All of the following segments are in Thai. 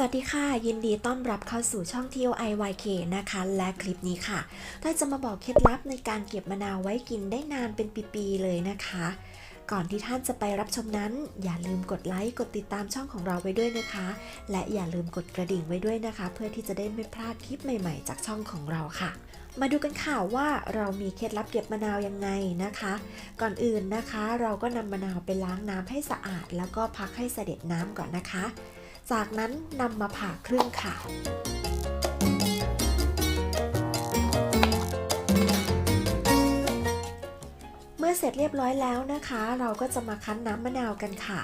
สวัสดีค่ะ ยินดีต้อนรับเข้าสู่ช่อง TOIYK นะคะ และคลิปนี้ค่ะต้อยจะมาบอกเคล็ดลับในการเก็บมะนาวไว้กินได้นานเป็นปีๆเลยนะคะ ก่อนที่ท่านจะไปรับชมนั้น อย่าลืมกดไลค์กดติดตามช่องของเราไว้ด้วยนะคะ และอย่าลืมกดกระดิ่งไว้ด้วยนะคะ เพื่อที่จะได้ไม่พลาดคลิปใหม่ๆ จากช่องของเราค่ะมาดูกันค่ะว่าเรามีเคล็ดลับเก็บมะนาวยังไงนะคะ ก่อนอื่นนะคะ เราก็นำมะนาวไปล้างน้ำให้สะอาด แล้วก็พักให้เสด็จน้ำก่อนนะคะ จากนั้นนำมาผ่าครึ่งค่ะเมื่อเสร็จเรียบร้อยแล้วนะคะ เราก็จะมาคั้นน้ำมะนาวกันค่ะ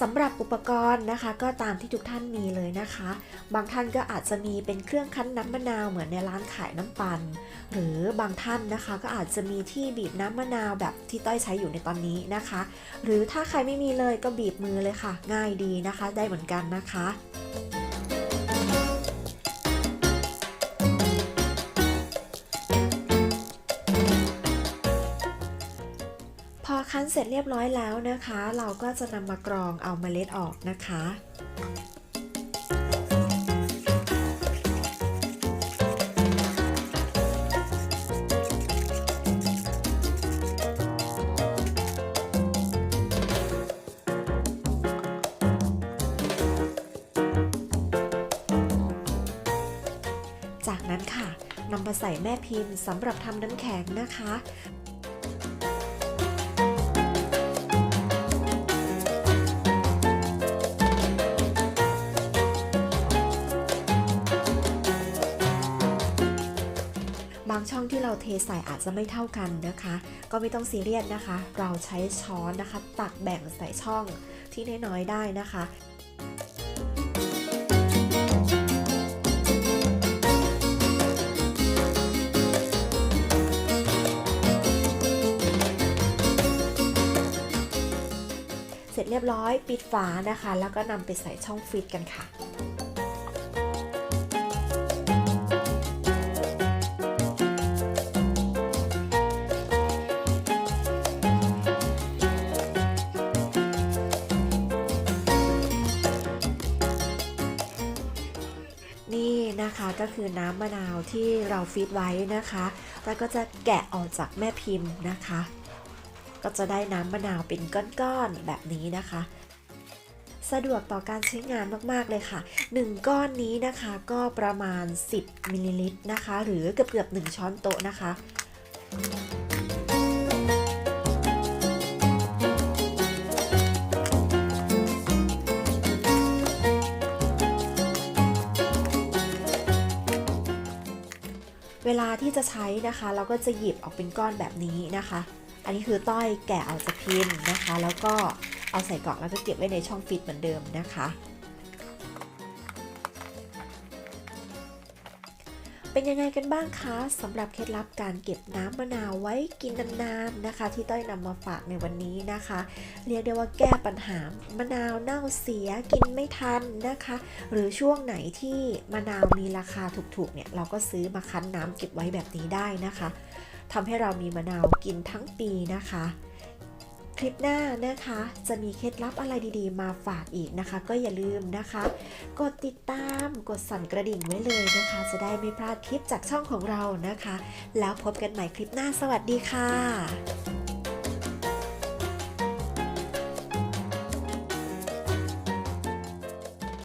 สำหรับอุปกรณ์นะคะก็ตามที่ทุกท่านมีเลยนะคะ บางท่านก็อาจจะมีเป็นเครื่องคั้นน้ำมะนาวเหมือนในร้านขายน้ำปั่นหรือบางท่านนะคะก็อาจจะมีที่บีบน้ำมะนาวแบบที่ต้อยใช้อยู่ในตอนนี้นะคะ หรือถ้าใครไม่มีเลยก็บีบมือเลยค่ะ ง่ายดีนะคะ ได้เหมือนกันนะคะ คั้นเสร็จเรียบร้อยแล้วนะคะ เราก็จะนำมากรองเอาเมล็ดออกนะคะจากนั้นค่ะนำมาใส่แม่พิมพ์สำหรับทำน้ำแข็งนะคะ บางช่องที่เราเทใส่อาจจะไม่เท่ากันนะคะ ก็ไม่ต้องซีเรียสนะคะ เราใช้ช้อนนะคะ ตักแบ่งใส่ช่องที่น้อยๆได้นะคะเสร็จเรียบร้อยปิดฝานะคะ แล้วก็นำไปใส่ช่องฟรีซกันค่ะ นะคะก็คือน้ำมะนาวที่เราฟีดไว้นะคะ แล้วก็จะแกะออกจากแม่พิมพ์นะคะ ก็จะได้น้ำมะนาวเป็นก้อนๆแบบนี้นะคะ สะดวกต่อการใช้งานมากๆเลยค่ะ 1 ก้อนนี้นะคะก็ประมาณ 10มิลลิลิตรนะคะ หรือเกือบๆ1ช้อนโต๊ะนะคะ วลาที่จะใช้นะคะ เราก็จะหยิบออกเป็นก้อนแบบนี้นะคะ อันนี้คือต้อยแกะออกจากพิมพ์นะคะ แล้วก็เอาใส่กล่องแล้วก็เก็บไว้ในช่องฟิตเหมือนเดิมนะคะ เป็นยังไงกันบ้างคะสำหรับเคล็ดลับการเก็บน้ำมะนาวไว้กินนานๆนะคะ ที่ต้อยนำมาฝากในวันนี้นะคะ เรียกได้ว่าแก้ปัญหามะนาวเน่าเสียกินไม่ทันนะคะ หรือช่วงไหนที่มะนาวมีราคาถูกๆเนี่ยเราก็ซื้อมาคั้นน้ำเก็บไว้แบบนี้ได้นะคะทำให้เรามีมะนาวกินทั้งปีนะคะ คลิปหน้านะคะ จะมีเคล็ดลับอะไรดีๆ มาฝากอีกนะคะ ก็อย่าลืมนะคะ กดติดตามกดสั่นกระดิ่งไว้เลยนะคะ จะได้ไม่พลาดคลิปจากช่องของเรานะคะ แล้วพบกันใหม่คลิปหน้าสวัสดีค่ะ